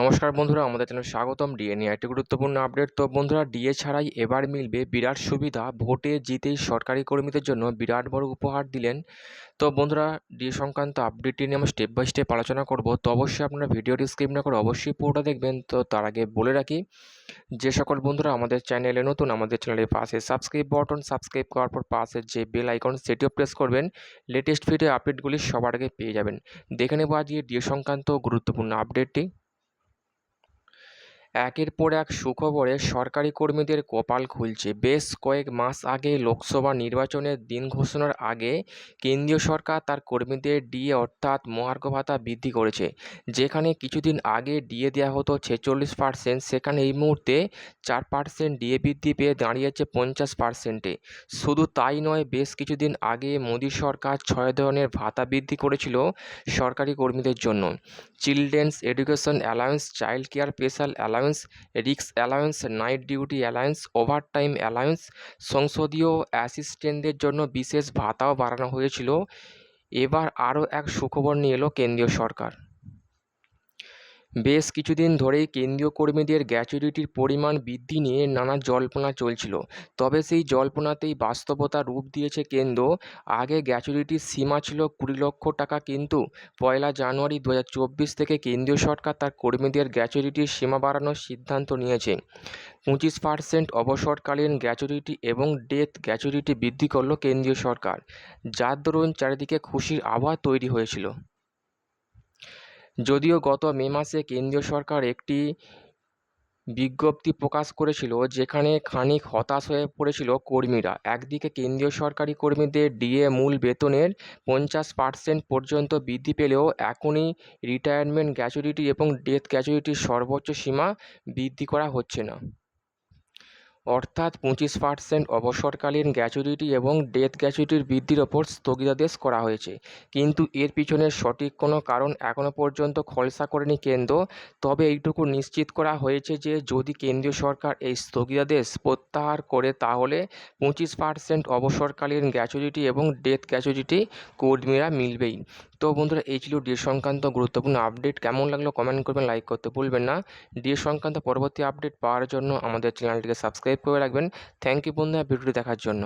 নমস্কার বন্ধুরা, আমাদের চ্যানেল স্বাগতম। ডিএ নিয়ে একটি গুরুত্বপূর্ণ আপডেট। তো বন্ধুরা, ডিএ ছাড়াই এবার মিলবে বিরাট সুবিধা। ভোটে জিতেই সরকারি কর্মীদের জন্য বিরাট বড় উপহার দিলেন। তো বন্ধুরা, ডিএ সংক্রান্ত আপডেটটি নিয়ে আমরা স্টেপ বাই স্টেপ আলোচনা করব। তো অবশ্যই আপনারা ভিডিওটি স্কিপ না করে অবশ্যই পুরোটা দেখবেন। তো তার আগে বলে রাখি, যে সকল বন্ধুরা আমাদের চ্যানেলে নতুন, আমাদের চ্যানেলের পাশে সাবস্ক্রাইব বটন সাবস্ক্রাইব করার পর পাশে যে বেল আইকন সেটিও প্রেস করবেন। লেটেস্ট ভিডিও আপডেটগুলি সবার আগে পেয়ে যাবেন। দেখে নেব আজকে ডিএ সংক্রান্ত গুরুত্বপূর্ণ আপডেটটি একের পর এক সুখবরে সরকারি কর্মীদের কপাল খুলছে। বেশ কয়েক মাস আগে লোকসভা নির্বাচনের দিন ঘোষণার আগে কেন্দ্রীয় সরকার তার কর্মীদের ডিএ অর্থাৎ মহার্ঘ ভাতা বৃদ্ধি করেছে। যেখানে কিছুদিন আগে ডিএ দেওয়া হতো ছেচল্লিশ পার্সেন্ট সেখানে এই মুহূর্তে চার পার্সেন্ট ডিএ বৃদ্ধি পেয়ে দাঁড়িয়েছে পঞ্চাশ পার্সেন্টে শুধু তাই নয়, বেশ কিছুদিন আগে মোদী সরকার ছয় ধরনের ভাতা বৃদ্ধি করেছিল সরকারি কর্মীদের জন্য। Children's education allowance, child care, special allowance রিক্স allowance night duty allowance overtime allowance সংসদীয় অ্যাসিস্ট্যান্টদের জন্য বিশেষ ভাতাও বাড়ানো হয়েছিল। এবার আরও এক সুখবর নিয়ে এলো কেন্দ্রীয় সরকার। বেশ কিছুদিন ধরেই কেন্দ্রীয় কর্মীদের গ্র্যাচুইটির পরিমাণ বৃদ্ধি নিয়ে নানা জল্পনা চলছিল। তবে সেই জল্পনাতেই বাস্তবতা রূপ দিয়েছে কেন্দ্র। আগে গ্র্যাচুইটির সীমা ছিল কুড়ি লক্ষ টাকা কিন্তু পয়লা জানুয়ারি দু হাজার চব্বিশ থেকে কেন্দ্রীয় সরকার তার কর্মীদের গ্র্যাচুইটির সীমা বাড়ানোর সিদ্ধান্ত নিয়েছে। পঁচিশ পার্সেন্ট অবসরকালীন গ্র্যাচুইটি এবং ডেথ গ্র্যাচুইটি বৃদ্ধি করল কেন্দ্রীয় সরকার। যার দরুন চারিদিকে খুশির আবহাওয়া তৈরি হয়েছিল। যদিও গত মে মাসে কেন্দ্রীয় সরকার একটি বিজ্ঞপ্তি প্রকাশ করেছিল যেখানে খানিক হতাশ হয়ে পড়েছিল কর্মীরা। একদিকে কেন্দ্রীয় সরকারি কর্মীদের ডিএ মূল বেতনের পঞ্চাশ পার্সেন্ট পর্যন্ত বৃদ্ধি পেলেও এখনই রিটায়ারমেন্ট গ্র্যাচুইটি এবং ডেথ গ্র্যাচুইটির সর্বোচ্চ সীমা বৃদ্ধি করা হচ্ছে না। অর্থাৎ পঁচিশ পার্সেন্ট অবসরকালীন গ্র্যাচুইটি এবং ডেথ গ্র্যাচুইটির বৃদ্ধির ওপর স্থগিতাদেশ করা হয়েছে। কিন্তু এর পিছনে সঠিক কোনো কারণ এখনও পর্যন্ত খলসা করেনি কেন্দ্র। তবে এইটুকু নিশ্চিত করা হয়েছে যে, যদি কেন্দ্রীয় সরকার এই স্থগিতাদেশ প্রত্যাহার করে, তাহলে পঁচিশ পার্সেন্ট অবসরকালীন গ্র্যাচুইটি এবং ডেথ গ্র্যাচুইটি কর্মীরা মিলবেই। তো বন্ধুরা, এই ছিল ডিএ সংক্রান্ত গুরুত্বপূর্ণ আপডেট কেমন লাগল কমেন্ট করবেন লাইক করতে ভুলবেন না। ডিএ সংক্রান্ত পরবর্তী আপডেট পাওয়ার জন্য আমাদের চ্যানেলটিকে সাবস্ক্রাইব করে রাখবেন। থ্যাংক ইউ বন্ধুরা, ভিডিওটি দেখার জন্য।